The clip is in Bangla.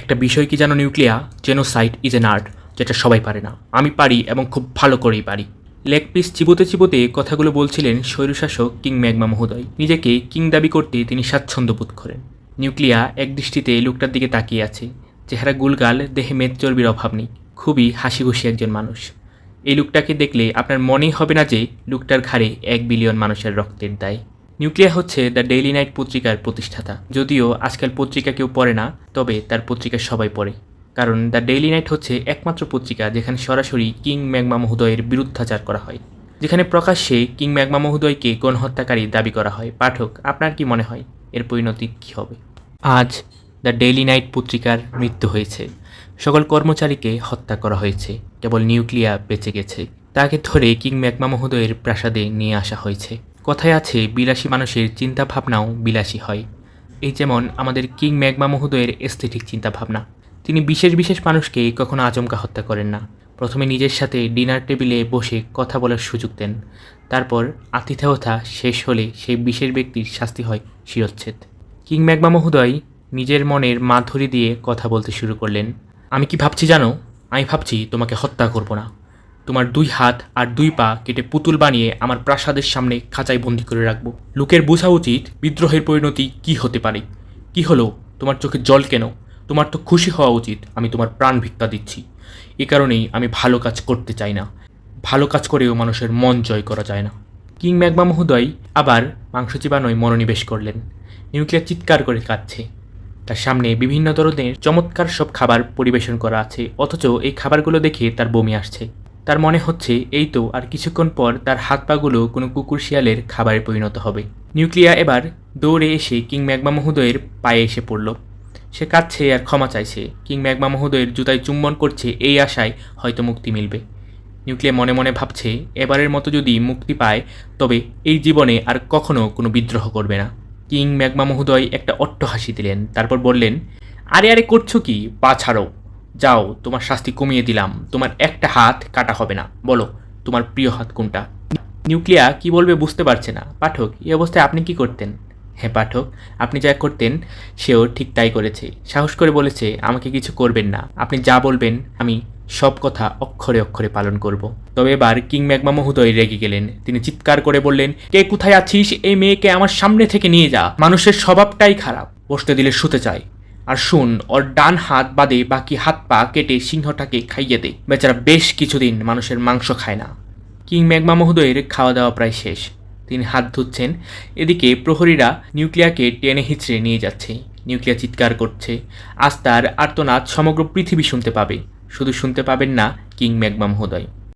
একটা বিষয় কি জানো নিউক্লিয়া? জেনোসাইড ইজ এন আর্ট যেটা সবাই পারে না। আমি পারি এবং খুব ভালো করেই পারি। লেগ পিস চিবোতে চিবোতে কথাগুলো বলছিলেন স্বৈরশাসক কিং ম্যাগমা মহোদয়। নিজেকে কিং দাবি করতে তিনি স্বাচ্ছন্দ্য বোধ করেন। নিউক্লিয়া এক দৃষ্টিতে লোকটার দিকে তাকিয়ে আছে। চেহারা গুলগাল, দেহে মেদ চর্বির অভাব নেই। খুবই হাসিখুশি একজন মানুষ। এই লোকটাকে দেখলে আপনার মনেই হবে না যে লোকটার ঘাড়ে এক বিলিয়ন মানুষের রক্তের দায়। নিউক্লিয়া হচ্ছে দ্য ডেইলি নাইট পত্রিকার প্রতিষ্ঠাতা। যদিও আজকাল পত্রিকা কেউ পড়ে না, তবে তার পত্রিকা সবাই পড়ে। কারণ দ্য ডেইলি নাইট হচ্ছে একমাত্র পত্রিকা যেখানে সরাসরি কিং ম্যাগমা মহোদয়ের বিরুদ্ধাচার করা হয়। যেখানে প্রকাশ্যে কিং ম্যাগমা মহোদয়কে গণহত্যাকারী দাবি করা হয়। পাঠক, আপনার কি মনে হয়? এর পরিণতি কী হবে? আজ দ্য ডেইলি নাইট পত্রিকার মৃত্যু হয়েছে। সকল কর্মচারীকে হত্যা করা হয়েছে। কেবল নিউক্লিয়া বেঁচে গেছে। তাকে ধরে কিং ম্যাগমা মহোদয়ের প্রাসাদে নিয়ে আসা হয়েছে। কথায় আছে, বিলাসী মানুষের চিন্তা ভাবনাও বিলাসী হয়। এই যেমন আমাদের কিং ম্যাগমা মহোদয়ের এস্থেটিক চিন্তাভাবনা। তিনি বিশেষ বিশেষ মানুষকে কখনো আচমকা হত্যা করেন না। প্রথমে নিজের সাথে ডিনার টেবিলে বসে কথা বলার সুযোগ দেন। তারপর আতিথেয়তা শেষ হলে সেই বিশেষ ব্যক্তির শাস্তি হয় শিরচ্ছেদ। কিং ম্যাগমা মহোদয় নিজের মনের মাধুরী দিয়ে কথা বলতে শুরু করলেন, আমি কি ভাবছি জানো? আমি ভাবছি তোমাকে হত্যা করব না। তোমার দুই হাত আর দুই পা কেটে পুতুল বানিয়ে আমার প্রাসাদের সামনে খাঁচায় বন্দি করে রাখব। লোকের বোঝা উচিত বিদ্রোহের পরিণতি কি হতে পারে। কি হলো? তোমার চোখে জল কেন? তোমার তো খুশি হওয়া উচিত, আমি তোমার প্রাণ ভিক্ষা দিচ্ছি। এ কারণেই আমি ভালো কাজ করতে চাই না। ভালো কাজ করেও মানুষের মন জয় করা যায় না। কিং ম্যাগমা মহোদয় আবার মাংস চিবানোয় মনোনিবেশ করলেন। নিউক্লিয়ার চিৎকার করে কাঁদছে। তার সামনে বিভিন্ন ধরনের চমৎকার সব খাবার পরিবেশন করা আছে, অথচ এই খাবারগুলো দেখে তার বমি আসছে। তার মনে হচ্ছে এই তো আর কিছুক্ষণ পর তার হাত পাগুলো কোনো কুকুর শিয়ালের খাবারে পরিণত হবে। নিউক্লিয়া এবার দৌড়ে এসে কিং ম্যাগমা মহোদয়ের পায়ে এসে পড়ল। সে কাঁদছে আর ক্ষমা চাইছে। কিং ম্যাগমা মহোদয়ের জুতায় চুম্বন করছে এই আশায় হয়তো মুক্তি মিলবে। নিউক্লিয়া মনে মনে ভাবছে, এবারের মতো যদি মুক্তি পায়, তবে এই জীবনে আর কখনো কোনো বিদ্রোহ করবে না। কিং ম্যাগমা মহোদয় একটা অট্ট হাসি দিলেন, তারপর বললেন, আরে আরে, করছ কি? পা ছাড়ো। যাও, তোমার শাস্তি কমিয়ে দিলাম। তোমার একটা হাত কাটা হবে না। বলো, তোমার প্রিয় হাত কোনটা? নিউক্লিয়া কি বলবে বুঝতে পারছে না। পাঠক, এই অবস্থায় আপনি কি করতেন? হ্যাঁ পাঠক, আপনি যা করতেন, সেও ঠিক তাই করেছে। সাহস করে বলেছে, আমাকে কিছু করবেন না। আপনি যা বলবেন, আমি সব কথা অক্ষরে অক্ষরে পালন করব। তবে এবার কিং ম্যাগমা মহোদয় রেগে গেলেন। তিনি চিৎকার করে বললেন, কে কোথায় আছিস? এই মেয়েকে আমার সামনে থেকে নিয়ে যা। মানুষের স্বভাবটাই খারাপ। বসতে দিলে শুতে চায়। আর শুন, ওর ডান হাত বাদে বাকি হাত পা কেটে সিংহটাকে খাইয়ে দে। বেচারা বেশ কিছুদিন মানুষের মাংস খায় না। কিং ম্যাগমা মহোদয়ের খাওয়া দাওয়া প্রায় শেষ। তিনি হাত ধুচ্ছেন। এদিকে প্রহরীরা নিউক্লিয়াকে টেনে হিচড়ে নিয়ে যাচ্ছে। নিউক্লিয়া চিৎকার করছে। আস্তার আর্তনাদ সমগ্র পৃথিবী শুনতে পাবে। শুধু শুনতে পাবেন না কিং ম্যাগমা মহোদয়।